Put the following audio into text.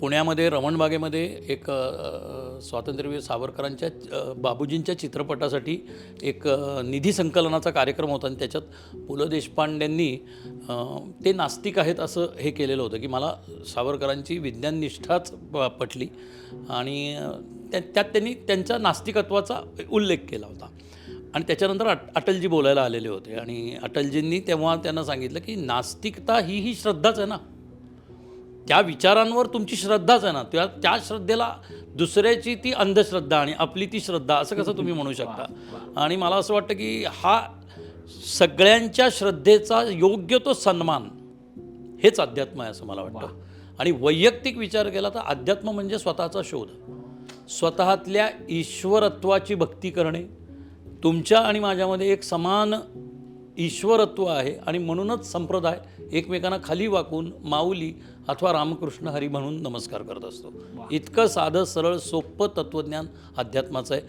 पुण्यामध्ये रमणबागेमध्ये एक स्वातंत्र्यवीर सावरकरांच्या बाबूजींच्या चित्रपटासाठी एक निधी संकलनाचा कार्यक्रम होता आणि त्याच्यात पु ल देशपांडेंनी ते नास्तिक आहेत असं हे केलेलं होतं की मला सावरकरांची विज्ञाननिष्ठाच प- पटली. आणि त्या त्यात त्यांनी त्यांच्या नास्तिकत्वाचा उल्लेख केला होता. आणि त्याच्यानंतर अट अटलजी बोलायला आलेले होते. आणि अटलजींनी तेव्हा त्यांना सांगितलं की नास्तिकता ही ही श्रद्धाच आहे ना. त्या विचारांवर तुमची श्रद्धाच आहे ना त्या त्या श्रद्धेला दुसऱ्याची ती अंधश्रद्धा आणि आपली ती श्रद्धा असं कसं तुम्ही म्हणू शकता. आणि मला असं वाटतं की हा सगळ्यांच्या श्रद्धेचा योग्य तो सन्मान हेच अध्यात्म आहे असं मला वाटतं. आणि वैयक्तिक विचार केला तर अध्यात्म म्हणजे स्वतःचा शोध. स्वतःतल्या ईश्वरत्वाची भक्ती करणे. तुमच्या आणि माझ्यामध्ये एक समान ईश्वरत्व आहे आणि म्हणूनच संप्रदाय एकमेकांना खाली वाकून माऊली अथवा रामकृष्ण हरी म्हणून नमस्कार करत असतो. इतकं साधं सरळ सोपं तत्त्वज्ञान अध्यात्माचं आहे.